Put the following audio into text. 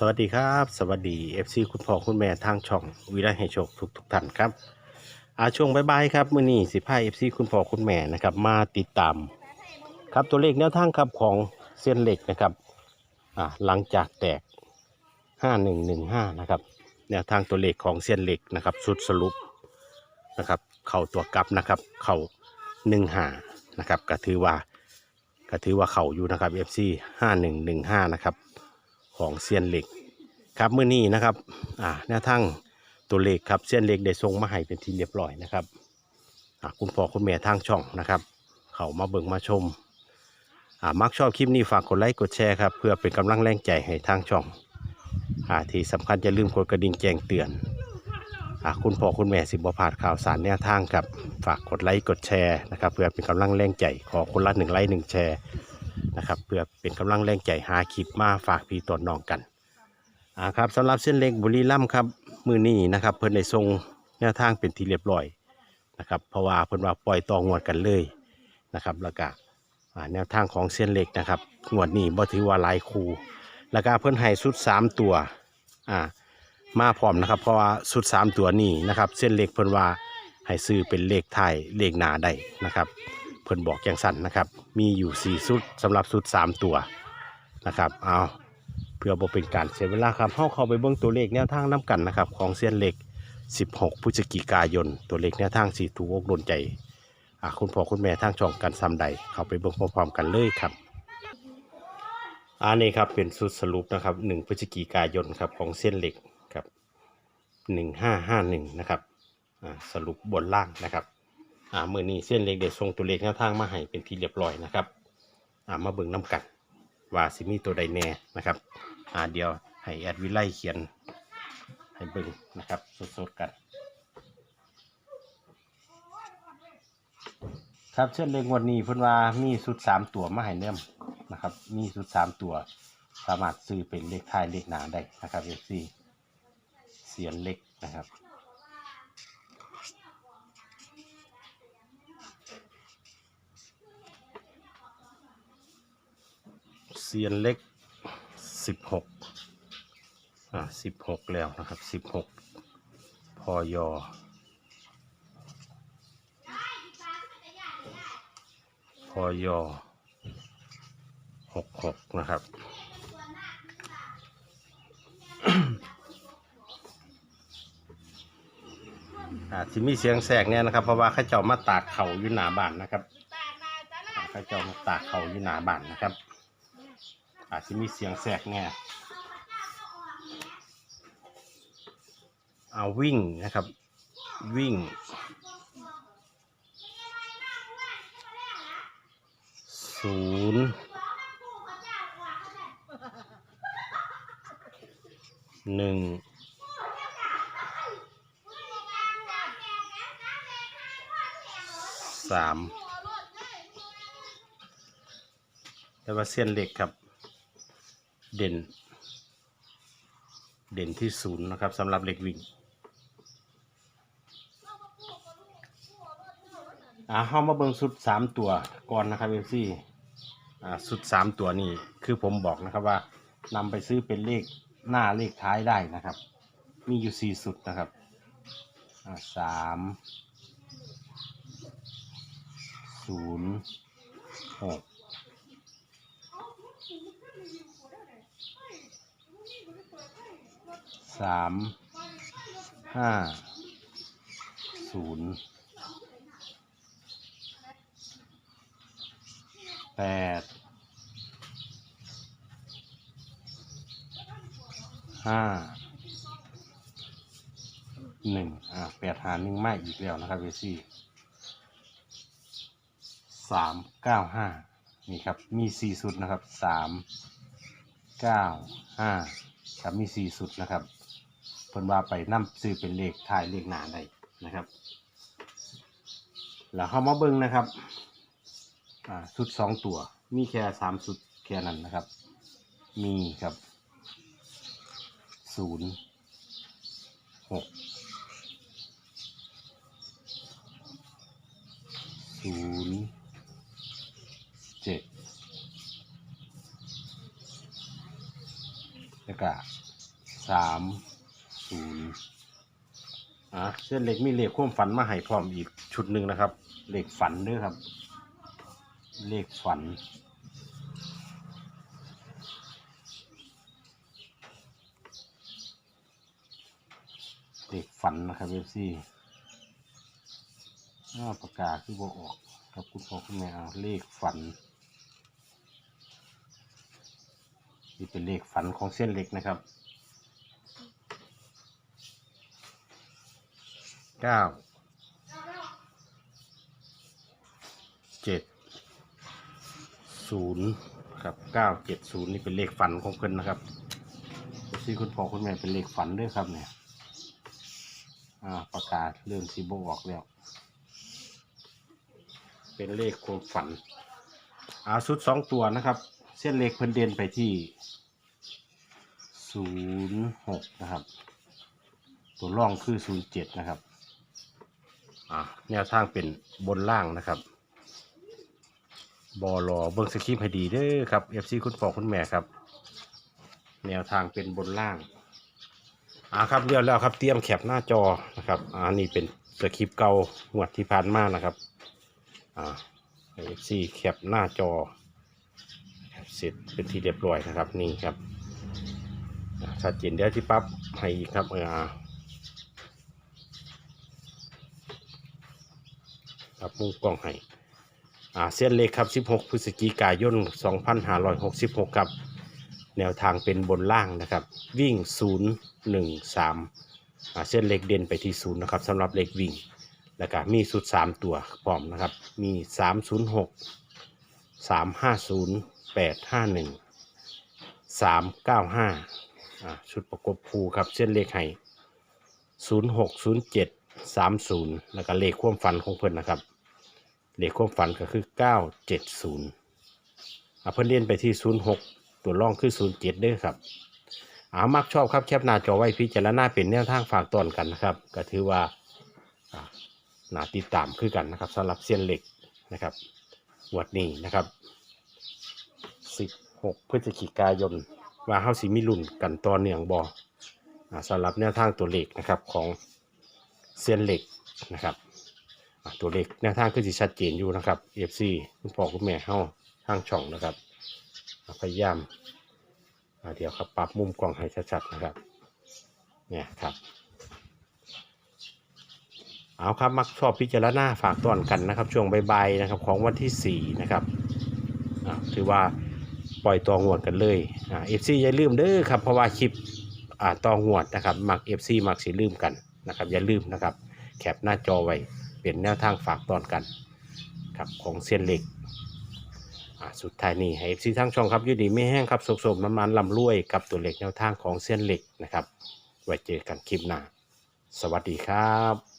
สวัสดีครับ สวัสดี FC คุณพ่อคุณแม่ทางช่องวิไลให้โชคทุกทุกท่านครับอาช่วงบายๆครับมื้อนี้สิพาย FC คุณพ่อคุณแม่นะครับมาติดตาม ครับตัวเลขแนวทางครับของเส้นเหล็กนะครับอ่าหลังจากแตก 5115นะครับแนวทางตัวเลขของเส้นเหล็กนะครับสุดสรุปนะครับเข่าตัวกลับนะครับเข่า15นะครับก็ถือว่าก็ถือว่าเข่าอยู่นะครับ FC 5115นะครับ ของเซียนเหล็กครับเมื่อนี้นะครับอ่าแนวทางตัวเลขครับเซียนเหล็กได้ส่งมาให้เป็นที่เรียบร้อยนะครับอ่าคุณพ่อคุณแม่ทางช่องนะครับ เขามาเบิ่งมาชมอ่ามักชอบคลิปนี้ฝากกดไลค์กดแชร์ครับเพื่อเป็นกำลังแรงใจให้ทางช่องอ่าที่สำคัญอย่าลืมกดกระดิ่งแจ้งเตือนอ่าคุณพ่อคุณแม่สิบพลาดข่าวสารแนวทางครับฝากกดไลค์กดแชร์นะครับเพื่อเป็นกำลังแรงใจขอคนละหนึ่งไลค์หนึ่งแชร์ นะครับเพื่อเป็นกำลังแรงใจหาคลิปมาฝากพี่ตนน้องกันอ่าครับสำหรับเส้นเล็กบุรีรัมย์ครับมือนี้นะครับเพิ่นได้ส่งแนวทางเป็นที่เรียบร้อยนะครับเพราะว่าเพิ่นว่าปล่อยต่องวดกันเลยนะครับแล้วก็อ่าแนวทางของเส้นเล็กนะครับงวดนี้บ่ถือว่าหลายคูแล้วก็เพิ่นให้สุด 3 ตัวอ่ามาพร้อมนะครับ เพราะว่าสุด 3 ตัวนี้นะครับเส้นเล็กเพิ่นว่าให้ซื้อเป็นเลขไทยเลขหนาได้นะครับ เพิ่นบอกอย่างสั้นนะครับ มีอยู่4สุดสำหรับสุด 3 ตัวนะครับเอาเพื่อบ่เป็นการเสียเวลาครับเฮาเข้าไปเบิ่งตัวเลขแนวทางน้กันนะครับ ของเส้นเหล็ก 16พฤศจิกายน ตัวเลขแนวทางสีถูกอกโดนใจคุณพ่อคุณแม่ทางช่องกันซ้ำใด เข้าไปเบิ่งพร้อมๆกันเลยครับอันนี้ครับเป็นสุดสรุปนะครับ1พฤศจิกายนครับของเส้นเหล็กครับ1551นะครับสรุปบนล่างนะครับ อ่ามือนี้เส้นเล็กเด็ดทรงตัวเลขแนวทางมาให้เป็นที่เรียบร้อยนะครับอ่ามาเบิ่งน้ำกันว่าสิมีตัวใดแน่นะครับอ่าเดี๋ยวให้แอดวิไลเขียน ให้เบิ่งนะครับสดๆกัน ครับเช่นเลขงวันนี้เพิ่นว่ามีสุดสามตัวมาให้เนิ่มนะครับ มีสุดสามตัว สามารถซื้อเป็นเลขท้ายเลขหนาได้นะครับเอฟซีเสียนเล็กนะครับ ซียนเล็กสิบหกอ่าสิบหกแล้วนะครับสิบหกพอยอพอยอหกหกนะครับอาจจะมีเสียงแสกเนี่ยนะครับ เพราะว่าข้าเจ้ามาตากเขาอยู่หนาบ้านนะครับข้าเจ้ามาตากเขาอยู่หนาบ้านนะครับ อาจจะมีเสียงแสกแน่เอาวิ่งนะครับ วิ่งศูนย์หนึ่งสามแต่ว่าเส้นเหล็กครับ เด่น เด่นที่ศูนย์นะครับสำหรับเหล็กวิ่งอ่าเข้ามาเบิ่งสุดสามตัวก่อนนะครับเอฟซีอ่าสุดสามตัวนี่คือผมบอกนะครับว่านำไปซื้อเป็นเลขหน้าเลขท้ายได้นะครับ มีอยู่สี่สุดนะครับอ่าสามศูนย์หก สามห้าศูนย์แปดห้าหนึ่งอ่าแปดหาหนึ่งไม่อีกแล้วนะครับเวซี่สามเก้าห้านี่ครับ มีสี่สุดนะครับสามเก้าห้าครับมีสี่สุดนะครับ พิ่นว่าไปนั่ซื้อเป็นเลขทายเลขหนาได้นะครับ แล้วเข้ามาเบิ้งนะครับอ่าชุดสองตัว มีแค่สามชุดแค่นั้นนะครับ มีครับศูนย์หกศูนย์เจ็ดแล้วก็สาม ศูนย์อะเส้นเหล็กมีเหล็กความฝันมาให้พร้อมอีกชุดหนึ่งนะครับเหล็กฝันด้วยครับเหล็กฝันเหล็กฝันนะครับเอฟซีหน้าประกาศที่บอกออกครับคุณพ่อคุณแม่เอาเลขฝันนี่เป็นเลขฝันของเส้นเหล็กนะครับ เก้าเจ็ดศูนย์ครับเก้าเจ็ดศูนย์นี่เป็นเลขฝันของเพิ่นนะครับที่คุณพ่อคุณแม่เป็นเลขฝันด้วยครับเนี่ยอ่าประกาศเรื่องซีโบออกแล้ว เป็นเลขความฝันอาชุดสองตัวนะครับ เส้นเล็กเพิ่นเด่นไปที่ศูนย์หกนะครับ ตัวร่องคือศูนย์เจ็ดนะครับ อ่าแนวทางเป็นบนล่างนะครับบอลอเบิ้งสคริปต์ให้ดีเด้อครับเอฟซีคุณพ่อคุณแม่ครับ แนวทางเป็นบนล่างอ่าครับเรียบแล้วครับเตรียมแคปหน้าจอนะครับอ่านี่เป็นสคริปต์เก่าหวดที่ผ่านมานะครับอ่าเอฟซีแคปหน้าจอเสร็จเป็นที่เรียบร้อยนะครับนี่ครับอ่าชัดเจนเดี๋ยวที่ปั๊บให้ครับเอออ่า ครับมุมกล้องให้อ่าเส้นเลขครับ 16 พฤศจิกายน 2566 ครับ แนวทางเป็นบนล่างนะครับ วิ่ง 0 1 3อ่าเส้นเลขเด่นไปที่ 0 นะครับสำหรับเลขวิ่ง แล้วก็มีสุด 3 ตัวพร้อมนะครับ มี 306 350 851 395อ่าชุดประกบคู่ครับเส้นเลขให้0607 30 แล้วก็เลขความฝันของเพิ่นนะครับ เลขความฝันก็คือ 970อ่าเพิ่นเรียนไปที่ 06 ตัวร่องคือ 07เด้อครับอามักชอบครับแคปหน้าจอไว้พิจารณาเป็นแนวทางฝากตอนกันนะครับก็ถือว่าอ่าน่าติดตามคือกันนะครับสำหรับเส้นเหล็กนะครับงวดนี้นะครับ 16 พฤศจิกายนว่าเฮาสิมีรุ่นกันต่อเนื่องบอ่าสำหรับแนวทางตัวเหลขนะครับของเส้นเหล็กนะครับ ตัวเลขแนวทางคือสิชัดเจนอยู่นะครับ FC คุณพ่อคุณแม่เฮาทางช่องนะครับ พยายามเดี๋ยวครับปรับมุมกล้องให้ชัดๆนะครับ เนี่ยครับ เอาครับมักชอบพิจารณาฝากต้อนกันนะครับ ช่วงบ่ายๆนะครับของวันที่ 4 นะครับถือว่าปล่อยตองหวดกันเลยเอฟซีอย่าลืมเด้อครับเพราะว่าคลิปตองหวดนะครับมักเอฟซีมักสิลืมกันนะครับอย่าลืมนะครับ แคปหน้าจอไว้ เป็นแนวทางฝากตอนกันครับของเซียนเหล็กสุดท้ายนี้ให้เอฟซีทั้งช่องครับยืดีไม่แห้งครับสมๆน้ำมันลำรวยกับตัวเหล็กแนวทางของเซียนเหล็กนะครับ ไว้เจอกันคลิปหน้า สวัสดีครับ